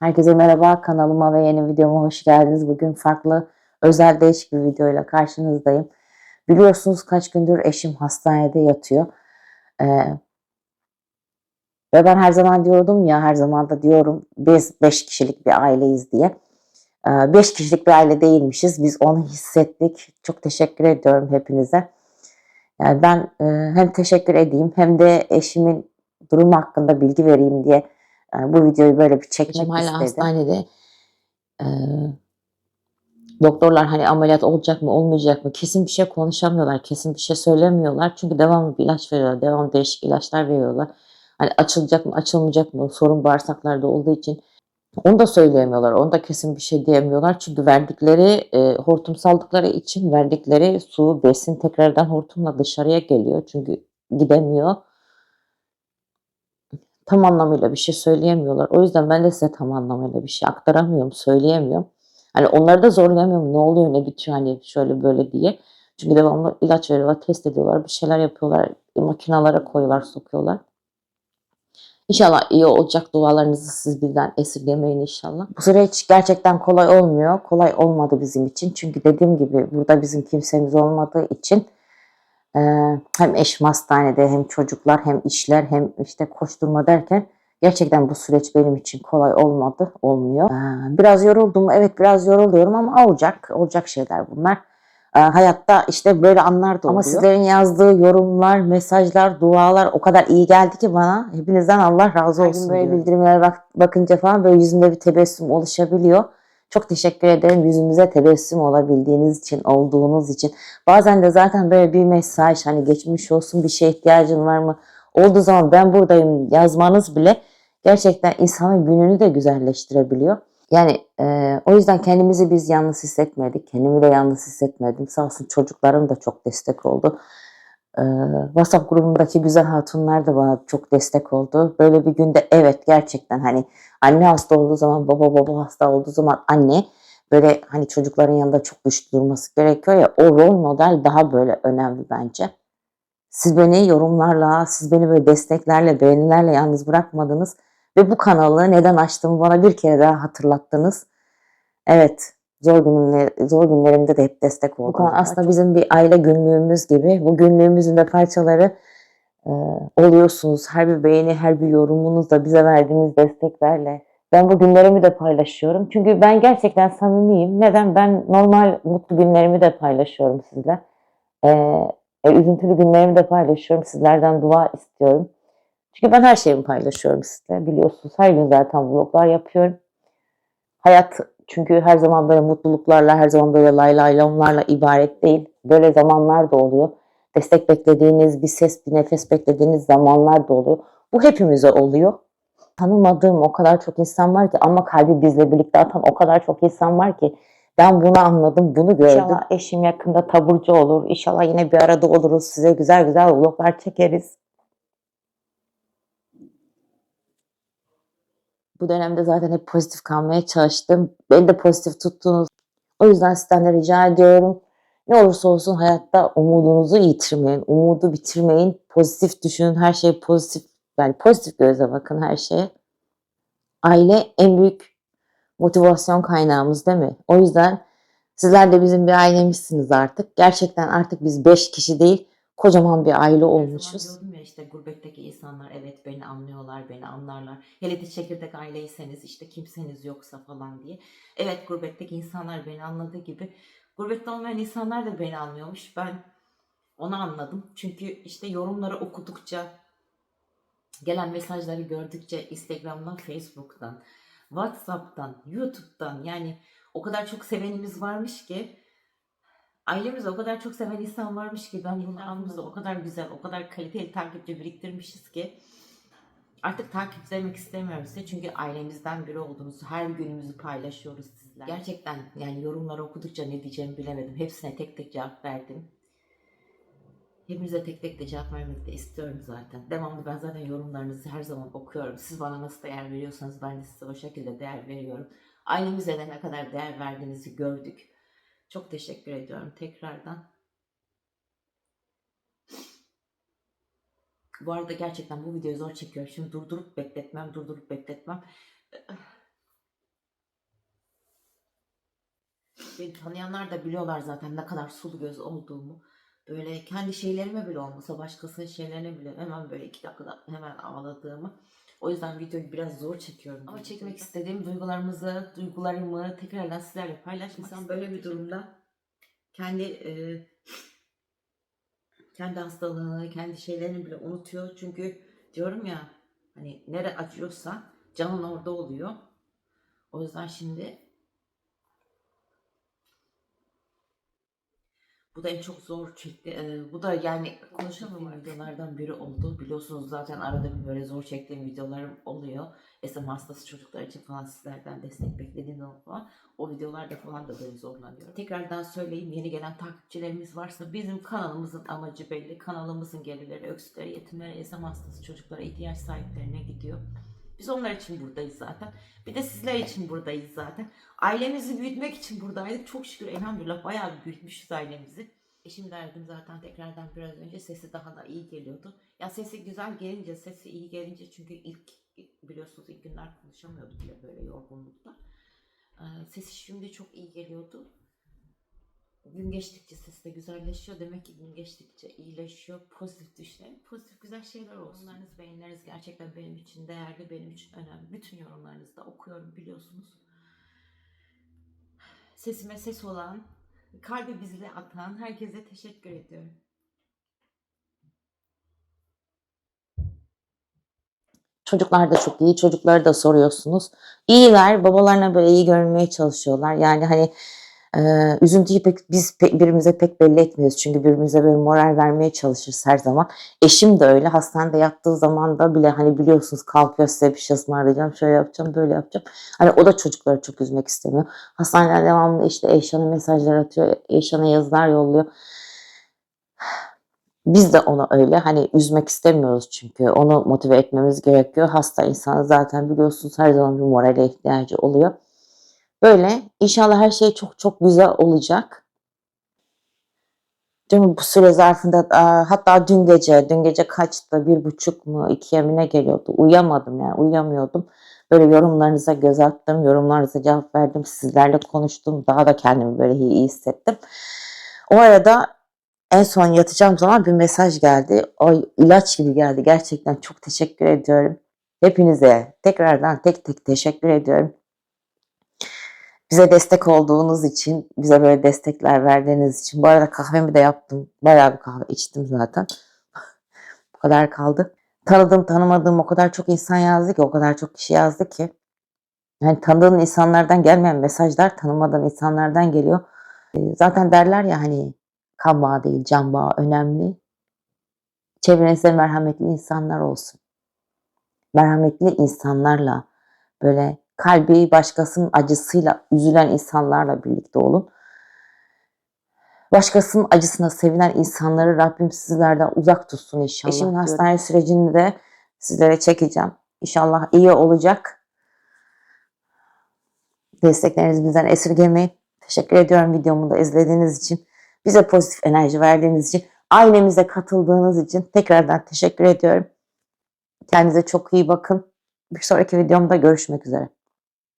Herkese merhaba, kanalıma ve yeni videoma hoş geldiniz. Bugün farklı, özel, değişik bir videoyla karşınızdayım. Biliyorsunuz kaç gündür eşim hastanede yatıyor. Ee, ve ben her zaman diyordum ya, her zaman da diyorum biz 5 kişilik bir aileyiz diye. 5 kişilik bir aile değilmişiz. Biz onu hissettik. Çok teşekkür ediyorum hepinize. Yani ben e, hem teşekkür edeyim hem de eşimin durumu hakkında bilgi vereyim diye e, bu videoyu böyle bir çekmek Eşim hala istedim. hastanede. Ee, doktorlar hani ameliyat olacak mı olmayacak mı kesin bir şey konuşamıyorlar. Kesin bir şey söylemiyorlar. Çünkü devamlı bir ilaç veriyorlar. Devamlı değişik ilaçlar veriyorlar. Hani açılacak mı açılmayacak mı sorun bağırsaklarda olduğu için onu da söyleyemiyorlar. Onu da kesin bir şey diyemiyorlar. Çünkü verdikleri e, hortum saldıkları için verdikleri su, besin tekrardan hortumla dışarıya geliyor. Çünkü gidemiyor. Tam anlamıyla bir şey söyleyemiyorlar. O yüzden ben de size tam anlamıyla bir şey aktaramıyorum, söyleyemiyorum. Hani onları da zorlayamıyorum. Ne oluyor, ne bitiyor hani şöyle böyle diye. Çünkü devamlı ilaç veriyorlar, test ediyorlar, bir şeyler yapıyorlar, makinalara koyuyorlar, sokuyorlar. İnşallah iyi olacak dualarınızı siz bizden esirgemeyin inşallah. Bu süreç gerçekten kolay olmuyor. Kolay olmadı bizim için. Çünkü dediğim gibi burada bizim kimsemiz olmadığı için e, hem eşim hastanede hem çocuklar hem işler hem işte koşturma derken gerçekten bu süreç benim için kolay olmadı. Olmuyor. E, biraz yoruldum. Evet biraz yoruluyorum ama olacak. Olacak şeyler bunlar. E, hayatta işte böyle anlar da oluyor. Ama sizlerin yazdığı yorumlar, mesajlar, dualar o kadar iyi geldi ki bana. Hepinizden Allah razı Her olsun. gün böyle bildirimlere bak, bakınca falan böyle yüzümde bir tebessüm oluşabiliyor. Çok teşekkür ederim yüzümüze tebessüm olabildiğiniz için, olduğunuz için. Bazen de zaten böyle bir mesaj hani geçmiş olsun bir şeye ihtiyacın var mı? Olduğu zaman ben buradayım yazmanız bile gerçekten insanın gününü de güzelleştirebiliyor. Yani e, o yüzden kendimizi biz yalnız hissetmedik. Kendimi de yalnız hissetmedim. Sağ olsun çocuklarım da çok destek oldu. E, WhatsApp grubumdaki güzel hatunlar da bana çok destek oldu. Böyle bir günde evet gerçekten hani anne hasta olduğu zaman baba baba hasta olduğu zaman anne böyle hani çocukların yanında çok güçlü durması gerekiyor ya o rol model daha böyle önemli bence. Siz beni yorumlarla, siz beni böyle desteklerle, beğenilerle yalnız bırakmadınız. Ve bu kanalı neden açtığımı bana bir kere daha hatırlattınız. Evet, zor, günler, zor günlerimde de hep destek kanal aslında bizim bir aile günlüğümüz gibi. Bu günlüğümüzün de parçaları e, oluyorsunuz. Her bir beğeni, her bir yorumunuzla bize verdiğiniz desteklerle. Ben bu günlerimi de paylaşıyorum. Çünkü ben gerçekten samimiyim. Neden? Ben normal mutlu günlerimi de paylaşıyorum sizle. E, e, üzüntülü günlerimi de paylaşıyorum. Sizlerden dua istiyorum. Çünkü ben her şeyimi paylaşıyorum sizle. Biliyorsunuz her gün zaten vloglar yapıyorum. Hayat çünkü her zaman böyle mutluluklarla, her zaman böyle lay lay lomlarla ibaret değil. Böyle zamanlar da oluyor. Destek beklediğiniz, bir ses, bir nefes beklediğiniz zamanlar da oluyor. Bu hepimize oluyor. Tanımadığım o kadar çok insan var ki ama kalbi bizle birlikte atan o kadar çok insan var ki ben bunu anladım, bunu gördüm. İnşallah eşim yakında taburcu olur. İnşallah yine bir arada oluruz. Size güzel güzel vloglar çekeriz. Bu dönemde zaten hep pozitif kalmaya çalıştım. Beni de pozitif tuttunuz. O yüzden sizden de rica ediyorum. Ne olursa olsun hayatta umudunuzu yitirmeyin. Umudu bitirmeyin. Pozitif düşünün. Her şey pozitif. Yani pozitif göze bakın her şeye. Aile en büyük motivasyon kaynağımız değil mi? O yüzden sizler de bizim bir ailemizsiniz artık. Gerçekten artık biz beş kişi değil kocaman bir aile olmuşuz. Diyordum ya işte gurbetteki insanlar evet beni anlıyorlar, beni anlarlar. Hele de çekirdek aileyseniz işte kimseniz yoksa falan diye. Evet gurbetteki insanlar beni anladığı gibi gurbette olmayan insanlar da beni anlıyormuş. Ben onu anladım. Çünkü işte yorumları okudukça, gelen mesajları gördükçe Instagram'dan, Facebook'tan, WhatsApp'tan, YouTube'dan yani o kadar çok sevenimiz varmış ki ailemizde o kadar çok seven insan varmış ki ben bunu anımızda o kadar güzel, o kadar kaliteli takipçi biriktirmişiz ki artık takiplemek istemiyorum size çünkü ailemizden biri oldunuz. Her günümüzü paylaşıyoruz sizler. Gerçekten yani yorumları okudukça ne diyeceğimi bilemedim. Hepsine tek tek cevap verdim. Hepinize tek tek de cevap vermek de istiyorum zaten. Devamlı ben zaten yorumlarınızı her zaman okuyorum. Siz bana nasıl değer veriyorsanız ben de size o şekilde değer veriyorum. Ailemize de ne kadar değer verdiğinizi gördük. Çok teşekkür ediyorum tekrardan. Bu arada gerçekten bu videoyu zor çekiyorum. Şimdi durdurup bekletmem, durdurup bekletmem. Beni tanıyanlar da biliyorlar zaten ne kadar sulu göz olduğumu. Böyle kendi şeylerime bile olmasa başkasının şeylerine bile hemen böyle iki dakikada hemen ağladığımı. O yüzden videoyu biraz zor çekiyorum. Ama çekmek istediğim duygularımızı, duygularımı tekrardan sizlerle paylaşmak İnsan böyle bir durumda kendi e, kendi hastalığını, kendi şeylerini bile unutuyor. Çünkü diyorum ya hani nere acıyorsa canın orada oluyor. O yüzden şimdi bu da en çok zor çekti. Ee, bu da yani konuşamam videolardan biri oldu. Biliyorsunuz zaten arada bir böyle zor çektiğim videolarım oluyor. SM hastası çocuklar için falan sizlerden destek beklediğim falan. O videolarda falan da böyle zorlanıyorum. Tekrardan söyleyeyim yeni gelen takipçilerimiz varsa bizim kanalımızın amacı belli. Kanalımızın gelirleri öksüzlere, yetimlere, SM hastası çocuklara, ihtiyaç sahiplerine gidiyor. Biz onlar için buradayız zaten. Bir de sizler için buradayız zaten. Ailemizi büyütmek için buradaydık. Çok şükür elhamdülillah bayağı bir büyütmüşüz ailemizi. Eşim derdim zaten tekrardan biraz önce sesi daha da iyi geliyordu. Ya sesi güzel gelince, sesi iyi gelince çünkü ilk biliyorsunuz ilk günler konuşamıyordu bile böyle yorgunlukta. Sesi şimdi çok iyi geliyordu. Gün geçtikçe ses de güzelleşiyor. Demek ki gün geçtikçe iyileşiyor. Pozitif düşünelim. Pozitif güzel şeyler olsun. Yorumlarınız, beğenileriniz gerçekten benim için değerli, benim için önemli. Bütün yorumlarınızı da okuyorum biliyorsunuz. Sesime ses olan, kalbi bizle atan herkese teşekkür ediyorum. Çocuklar da çok iyi. Çocukları da soruyorsunuz. İyiler. Babalarına böyle iyi görünmeye çalışıyorlar. Yani hani e, üzüntüyü pek biz pek, birbirimize pek belli etmiyoruz. Çünkü birbirimize böyle moral vermeye çalışırız her zaman. Eşim de öyle. Hastanede yattığı zaman da bile hani biliyorsunuz kalkıyor size bir şey ısmarlayacağım. Şöyle yapacağım, böyle yapacağım. Hani o da çocukları çok üzmek istemiyor. Hastanede devamlı işte Eyşan'a mesajlar atıyor. Eyşan'a yazılar yolluyor. Biz de onu öyle hani üzmek istemiyoruz çünkü onu motive etmemiz gerekiyor. Hasta insan zaten biliyorsunuz her zaman bir morale ihtiyacı oluyor. Böyle inşallah her şey çok çok güzel olacak. Dün bu süre zarfında hatta dün gece, dün gece kaçtı? Bir buçuk mu, ikiye mi ne geliyordu? Uyuyamadım yani uyuyamıyordum. Böyle yorumlarınıza göz attım, yorumlarınıza cevap verdim, sizlerle konuştum. Daha da kendimi böyle iyi, iyi hissettim. O arada en son yatacağım zaman bir mesaj geldi. O ilaç gibi geldi. Gerçekten çok teşekkür ediyorum. Hepinize tekrardan tek tek teşekkür ediyorum. Bize destek olduğunuz için, bize böyle destekler verdiğiniz için. Bu arada kahvemi de yaptım. Bayağı bir kahve içtim zaten. Bu kadar kaldı. Tanıdığım, tanımadığım o kadar çok insan yazdı ki, o kadar çok kişi yazdı ki. Yani tanıdığın insanlardan gelmeyen mesajlar tanımadığın insanlardan geliyor. Ee, Zaten derler ya hani kan bağı değil can bağı önemli. Çevrenizde merhametli insanlar olsun. Merhametli insanlarla böyle kalbi başkasının acısıyla üzülen insanlarla birlikte olun. Başkasının acısına sevinen insanları Rabbim sizlerden uzak tutsun inşallah. Eşimin diyorum. hastane sürecini de sizlere çekeceğim. İnşallah iyi olacak. Desteklerinizi bizden esirgemeyin. Teşekkür ediyorum videomu da izlediğiniz için. Bize pozitif enerji verdiğiniz için, ailemize katıldığınız için tekrardan teşekkür ediyorum. Kendinize çok iyi bakın. Bir sonraki videomda görüşmek üzere.